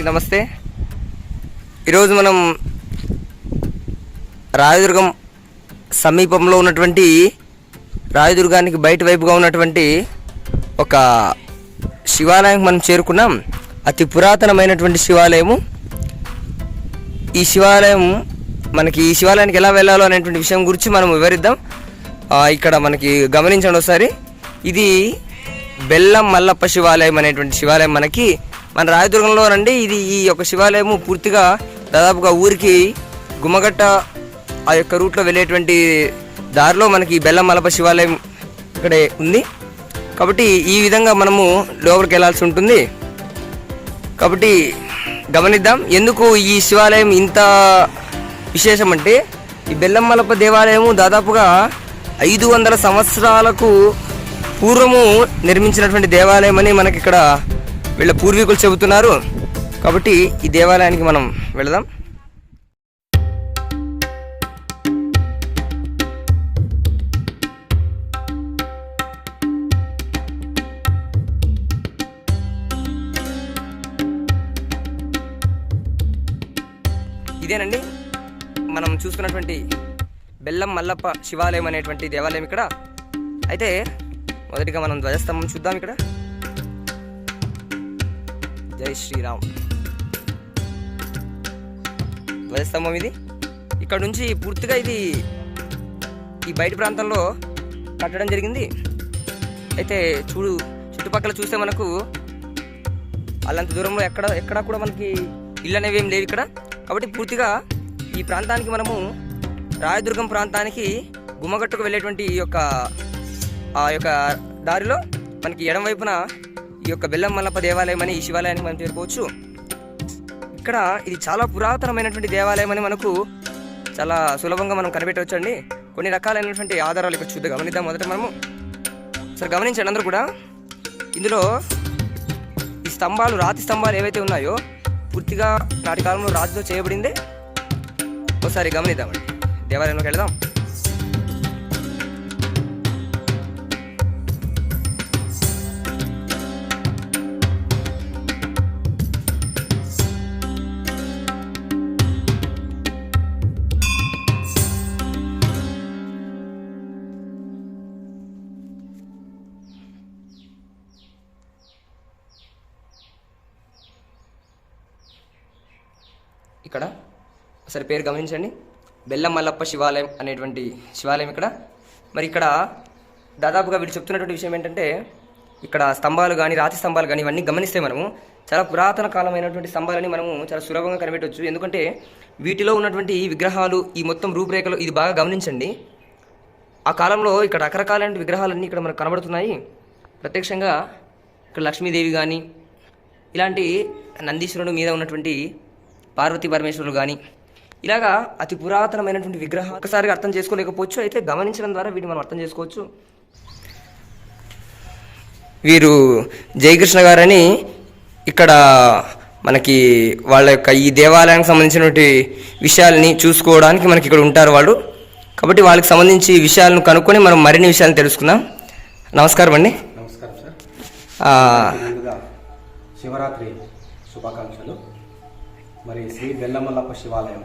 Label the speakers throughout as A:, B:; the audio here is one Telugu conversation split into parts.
A: అందరికీ నమస్తే. ఈరోజు మనం రాయదుర్గం సమీపంలో ఉన్నటువంటి రాయదుర్గానికి బయట వైపుగా ఉన్నటువంటి ఒక శివాలయం మనం చేరుకున్నాం. అతి పురాతనమైనటువంటి శివాలయము. ఈ శివాలయం మనకి ఈ శివాలయానికి ఎలా వెళ్ళాలో అనేటువంటి విషయం గురించి మనం వివరిద్దాం. ఇక్కడ మనకి గమనించండి ఒకసారి. ఇది బెల్లం మల్లప్ప శివాలయం అనేటువంటి శివాలయం మనకి మన రాయదుర్గంలోనండి ఇది ఈ యొక్క శివాలయము పూర్తిగా దాదాపుగా ఊరికి గుమ్మగట్ట ఆ యొక్క రూట్లో వెళ్ళేటువంటి దారిలో మనకి బెల్లం మలప శివాలయం ఇక్కడే ఉంది. కాబట్టి ఈ విధంగా మనము లోపలికి వెళ్ళాల్సి ఉంటుంది. కాబట్టి గమనిద్దాం. ఎందుకు ఈ శివాలయం ఇంత విశేషం అంటే ఈ బెల్లంమలప దేవాలయము దాదాపుగా ఐదు వందల సంవత్సరాలకు పూర్వము నిర్మించినటువంటి దేవాలయం అని మనకి ఇక్కడ వీళ్ళ పూర్వీకులు చెబుతున్నారు. కాబట్టి ఈ దేవాలయానికి మనం వెళదాం. ఇదేనండి. మనం చూసుకున్నటువంటి బెల్లం మల్లప్ప శివాలయం అనేటువంటి దేవాలయం ఇక్కడ. అయితే మొదటిగా మనం ధ్వజస్తంభం చూద్దాం ఇక్కడ. జై శ్రీరామ్. ధ్వజస్తంభం ఇది ఇక్కడ నుంచి పూర్తిగా ఇది ఈ బయట ప్రాంతంలో కట్టడం జరిగింది. అయితే చూడు చుట్టుపక్కల చూస్తే మనకు వాళ్ళంత దూరంలో ఎక్కడ ఎక్కడ కూడా మనకి ఇల్లు అనేవి ఏం లేవు ఇక్కడ. కాబట్టి పూర్తిగా ఈ ప్రాంతానికి మనము రాయదుర్గం ప్రాంతానికి గుమ్మగట్టుకు వెళ్ళేటువంటి ఈ యొక్క ఆ యొక్క దారిలో మనకి ఎడం వైపున యొక్క బెల్లం మల్లప్ప దేవాలయం అని ఈ శివాలయానికి మనం చేరుకోవచ్చు ఇక్కడ ఇది చాలా పురాతనమైనటువంటి దేవాలయం అని మనకు చాలా సులభంగా మనం కనిపెట్టవచ్చు అండి కొన్ని రకాలైనటువంటి ఆధారాలు ఇక్కడ చూద్దాం. గమనిద్దాం మొదట మనము. సరే గమనించండి అందరూ కూడా. ఇందులో ఈ స్తంభాలు రాతి స్తంభాలు ఏవైతే ఉన్నాయో పూర్తిగా నాటి కాలంలో రాతితో చేయబడిందే. ఒకసారి గమనిద్దామండి. దేవాలయంలోకి వెళదాం. సరే పేరు గమనించండి. బెల్లం మల్లప్ప శివాలయం అనేటువంటి శివాలయం ఇక్కడ. మరి ఇక్కడ దాదాపుగా వీళ్ళు చెప్తున్నటువంటి విషయం ఏంటంటే ఇక్కడ స్తంభాలు కానీ రాతి స్తంభాలు కానీ ఇవన్నీ గమనిస్తే మనము చాలా పురాతన కాలమైనటువంటి స్తంభాలని మనము చాలా సులభంగా కనిపెట్టవచ్చు ఎందుకంటే వీటిలో ఉన్నటువంటి విగ్రహాలు ఈ మొత్తం రూపురేఖలు ఇది బాగా గమనించండి. ఆ కాలంలో ఇక్కడ రకరకాలైన విగ్రహాలన్నీ ఇక్కడ మనకు కనబడుతున్నాయి. ప్రత్యక్షంగా ఇక్కడ లక్ష్మీదేవి కానీ ఇలాంటి నందీశ్వరుడు మీద ఉన్నటువంటి పార్వతీ పరమేశ్వరులు కానీ ఇలాగా అతి పురాతనమైనటువంటి విగ్రహం ఒకసారిగా అర్థం చేసుకోలేకపోవచ్చు. అయితే గమనించడం ద్వారా వీటిని మనం అర్థం చేసుకోవచ్చు. వీరు జయకృష్ణ గారని ఇక్కడ మనకి వాళ్ళ యొక్క ఈ దేవాలయానికి సంబంధించినటువంటి విషయాలని చూసుకోవడానికి మనకి ఇక్కడ ఉంటారు వాళ్ళు. కాబట్టి వాళ్ళకి సంబంధించి విషయాలను కనుక్కొని మనం మరిన్ని విషయాలను తెలుసుకుందాం. నమస్కారం అండి.
B: నమస్కారం సార్. శివరాత్రి శుభాకాంక్షలు. మరి శ్రీ బెల్లమల్లప్ప శివాలయం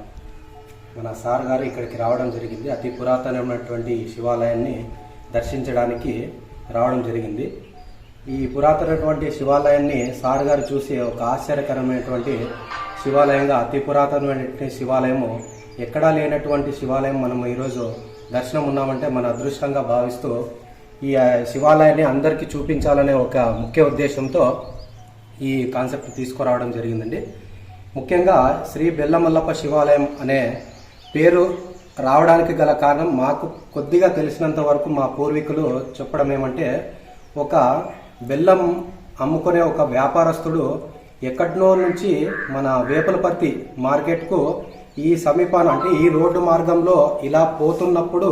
B: మన సార్ గారు ఇక్కడికి రావడం జరిగింది. అతి పురాతనమైనటువంటి శివాలయాన్ని దర్శించడానికి రావడం జరిగింది. ఈ పురాతనటువంటి శివాలయాన్ని సార్ గారు చూసి ఒక ఆశ్చర్యకరమైనటువంటి శివాలయంగా అతి పురాతనమైనటువంటి శివాలయము ఎక్కడా లేనటువంటి శివాలయం మనం ఈరోజు దర్శనం ఉన్నామంటే మన అదృష్టంగా భావిస్తూ ఈ శివాలయాన్ని అందరికీ చూపించాలనే ఒక ముఖ్య ఉద్దేశంతో ఈ కాన్సెప్ట్ తీసుకురావడం జరిగిందండి. ముఖ్యంగా శ్రీ బెల్లమల్లప్ప శివాలయం అనే పేరు రావడానికి గల కారణం మాకు కొద్దిగా తెలిసినంత వరకు మా పూర్వీకులు చెప్పడం ఏమంటే ఒక బెల్లం అమ్ముకునే ఒక వ్యాపారస్తుడు ఎక్కడినో నుంచి మన వేపలపర్తి మార్కెట్కు ఈ సమీపాన అంటే ఈ రోడ్డు మార్గంలో ఇలా పోతున్నప్పుడు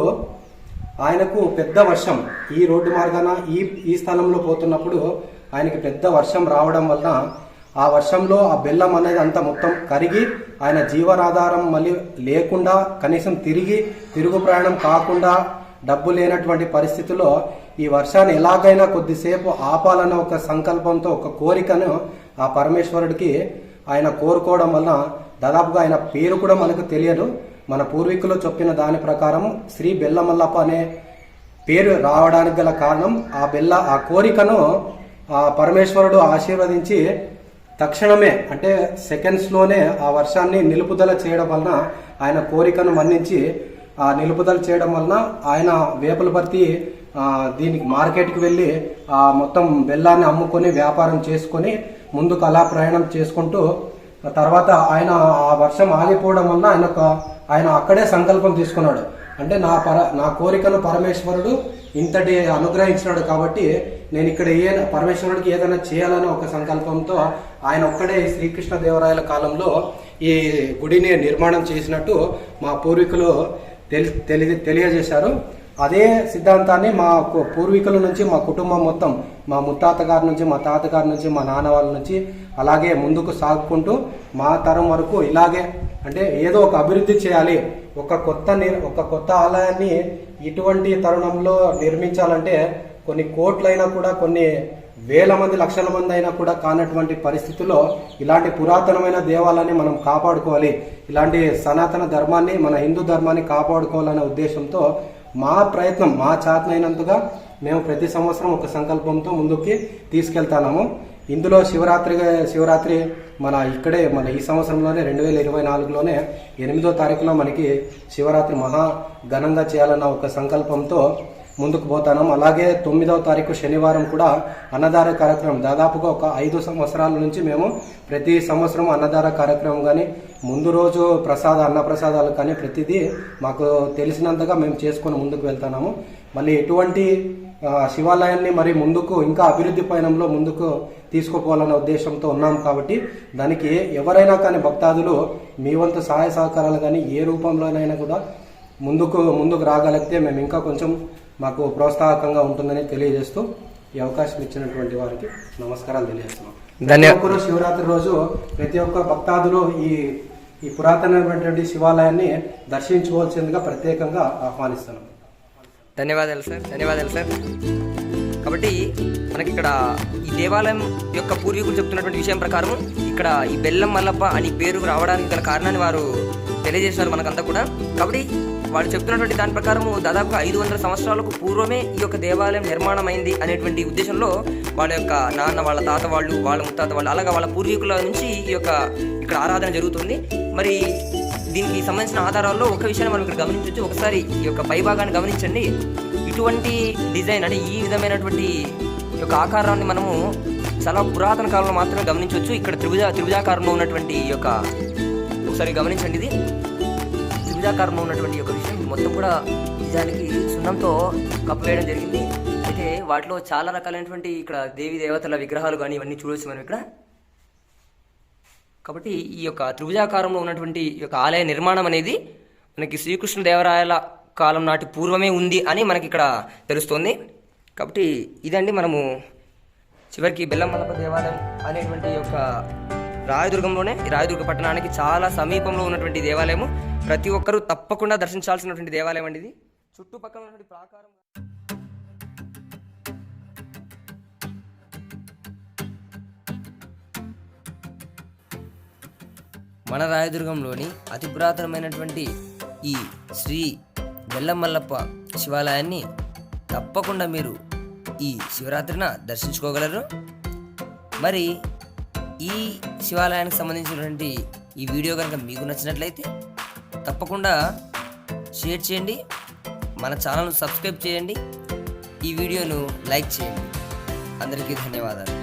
B: ఆయనకు పెద్ద వర్షం. ఈ రోడ్డు మార్గాన ఈ ఈ స్థలంలో పోతున్నప్పుడు ఆయనకి పెద్ద వర్షం రావడం వలన ఆ వర్షంలో ఆ బెల్లం అనేది అంతా మొత్తం కరిగి ఆయన జీవనాధారం మళ్ళీ లేకుండా కనీసం తిరిగి తిరుగు ప్రయాణం కాకుండా డబ్బు లేనటువంటి పరిస్థితిలో ఈ వర్షాన్ని ఎలాగైనా కొద్దిసేపు ఆపాలన్న ఒక సంకల్పంతో ఒక కోరికను ఆ పరమేశ్వరుడికి ఆయన కోరుకోవడం వలన దాదాపుగా ఆయన పేరు కూడా మనకు తెలియదు. మన పూర్వీకులు చెప్పిన దాని ప్రకారం శ్రీ బెల్లమల్లప్ప అనే పేరు రావడానికి గల కారణం ఆ బెల్ల ఆ కోరికను ఆ పరమేశ్వరుడు ఆశీర్వదించి తక్షణమే అంటే సెకండ్స్లోనే ఆ వర్షాన్ని నిలుపుదల చేయడం వలన ఆయన కోరికను మన్నించి ఆ నిలుపుదల చేయడం వలన ఆయన వేపలపర్తి ఆ, దీనికి మార్కెట్కి వెళ్ళి ఆ మొత్తం బెల్లాన్ని అమ్ముకొని వ్యాపారం చేసుకొని ముందుకు అలా ప్రయాణం చేసుకుంటూ తర్వాత ఆయన ఆ వర్షం ఆగిపోవడం వలన ఆయన ఒక- ఆయన అక్కడే సంకల్పం తీసుకున్నాడు. అంటే నా పర నా కోరికను పరమేశ్వరుడు ఇంతటి అనుగ్రహించినాడు కాబట్టి నేను ఇక్కడ ఏ పరమేశ్వరుడికి ఏదైనా చేయాలని ఒక సంకల్పంతో ఆయన ఒక్కడే శ్రీకృష్ణదేవరాయల శ్రీకృష్ణ దేవరాయల కాలంలో ఈ గుడిని నిర్మాణం చేసినట్టు మా పూర్వీకులు తెలి తెలి తెలియజేశారు. అదే సిద్ధాంతాన్ని మా కు- పూర్వీకుల నుంచి మా కుటుంబం మొత్తం మా ముత్తాత గారి నుంచి మా తాతగారి నుంచి మా నాన్న వాళ్ళ నుంచి అలాగే ముందుకు సాగుకుంటూ మా తరం వరకు ఇలాగే అంటే ఏదో ఒక అభివృద్ధి చేయాలి. ఒక కొత్త నిర్ ఒక కొత్త ఆలయాన్ని ఇటువంటి తరుణంలో నిర్మించాలంటే కొన్ని కోట్లైనా కూడా కొన్ని వేల మంది లక్షల మంది అయినా కూడా కానటువంటి పరిస్థితుల్లో ఇలాంటి పురాతనమైన దేవాలయాన్ని మనం కాపాడుకోవాలి. ఇలాంటి సనాతన ధర్మాన్ని మన హిందూ ధర్మాన్ని కాపాడుకోవాలనే ఉద్దేశంతో మా ప్రయత్నం మా చాతనైనంతగా మేము ప్రతి సంవత్సరం ఒక సంకల్పంతో ముందుకి తీసుకెళ్తాము ఇందులో శివరాత్రి శివరాత్రి మన ఇక్కడే మన ఈ సంవత్సరంలోనే రెండు వేల ఇరవై నాలుగులోనే ఎనిమిదో తారీఖులో మనకి శివరాత్రి మహా ఘనంగా చేయాలన్న ఒక సంకల్పంతో ముందుకు పోతాను. అలాగే తొమ్మిదవ తారీఖు శనివారం కూడా అన్నదాన కార్యక్రమం. దాదాపుగా ఒక ఐదు సంవత్సరాల నుంచి మేము ప్రతి సంవత్సరం అన్నదాన కార్యక్రమం కానీ ముందు రోజు ప్రసాద అన్న ప్రసాదాలు కానీ ప్రతిదీ మాకు తెలిసినంతగా మేము చేసుకొని ముందుకు వెళ్తున్నాము. మళ్ళీ ఎటువంటి శివాలయాన్ని మరి ముందుకు ఇంకా అభివృద్ధి పయనంలో ముందుకు తీసుకుపోవాలనే ఉద్దేశంతో ఉన్నాం కాబట్టి దానికి ఎవరైనా కానీ భక్తాదులు మీ వంతు సహాయ సహకారాలు కానీ ఏ రూపంలోనైనా కూడా ముందుకు ముందుకు రాగలిగితే మేము ఇంకా కొంచెం మాకు ప్రోత్సాహకంగా ఉంటుందని తెలియజేస్తూ ఈ అవకాశం ఇచ్చినటువంటి వారికి నమస్కారాలు తెలియజేస్తున్నాం.
A: ధన్య-
B: ప్రతి ఒక్కరు శివరాత్రి రోజు ప్రతి ఒక్క భక్తాదులు ఈ ఈ పురాతనమైనటువంటి శివాలయాన్ని దర్శించుకోవాల్సిందిగా ప్రత్యేకంగా ఆహ్వానిస్తున్నాం.
A: ధన్యవాదాలు సార్ ధన్యవాదాలు సార్. కాబట్టి మనకి ఇక్కడ ఈ దేవాలయం యొక్క పూర్వీకులు చెప్తున్నటువంటి విషయం ప్రకారం ఇక్కడ ఈ బెల్లం మల్లప్ప అని పేరు రావడానికి గల కారణాన్ని వారు తెలియజేశారు మనకంతా కూడా. కాబట్టి వాళ్ళు చెప్తున్నటువంటి దాని ప్రకారం దాదాపుగా ఐదు వందల సంవత్సరాలకు పూర్వమే ఈ యొక్క దేవాలయం నిర్మాణమైంది అనేటువంటి ఉద్దేశంలో వాళ్ళ యొక్క నాన్న వాళ్ళ తాత వాళ్ళు వాళ్ళ ముత్తాత వాళ్ళు అలాగే వాళ్ళ పూర్వీకుల నుంచి ఈ యొక్క ఇక్కడ ఆరాధన జరుగుతుంది. మరి దీనికి సంబంధించిన ఆధారాల్లో ఒక విషయాన్ని మనం ఇక్కడ గమనించవచ్చు. ఒకసారి ఈ యొక్క పై భాగాన్ని గమనించండి. ఇటువంటి డిజైన్ అంటే ఈ విధమైనటువంటి ఈ యొక్క ఆకారాన్ని మనము చాలా పురాతన కాలంలో మాత్రమే గమనించవచ్చు. ఇక్కడ త్రిభుజ త్రిభుజాకారంలో ఉన్నటువంటి ఈ యొక్క ఒకసారి గమనించండి ఇది. త్రిభుజాకారంలో ఉన్నటువంటి యొక్క విషయం. మొత్తం కూడా నిజానికి సున్నంతో కప్పవేయడం జరిగింది. అయితే వాటిలో చాలా రకాలైనటువంటి ఇక్కడ దేవి దేవతల విగ్రహాలు కానీ ఇవన్నీ చూడవచ్చు మనం ఇక్కడ. కాబట్టి ఈ యొక్క త్రిభుజాకారంలో ఉన్నటువంటి ఈ యొక్క ఆలయ నిర్మాణం అనేది మనకి శ్రీకృష్ణదేవరాయల కాలం నాటి పూర్వమే ఉంది అని మనకి ఇక్కడ తెలుస్తోంది. కాబట్టి ఇదండి మనము చివరికి బెల్లంమల్లప దేవాలయం అనేటువంటి యొక్క రాయదుర్గంలోనే ఈ రాయదుర్గ పట్టణానికి చాలా సమీపంలో ఉన్నటువంటి దేవాలయము. ప్రతి ఒక్కరూ తప్పకుండా దర్శించాల్సినటువంటి దేవాలయం అండి ఇది. చుట్టుపక్కల ఉన్నటువంటి ప్రాకారం. మన రాయదుర్గంలోని అతి పురాతనమైనటువంటి ఈ శ్రీ బెల్లమల్లప్ప శివాలయాన్ని తప్పకుండా మీరు ఈ శివరాత్రిన దర్శించుకోగలరు. మరి ఈ శివాలయానికి సంబంధించినటువంటి ఈ వీడియో కనుక మీకు నచ్చినట్లయితే తప్పకుండా షేర్ చేయండి మన ఛానల్ను సబ్స్క్రైబ్ చేయండి ఈ వీడియోను లైక్ చేయండి. అందరికీ ధన్యవాదాలు.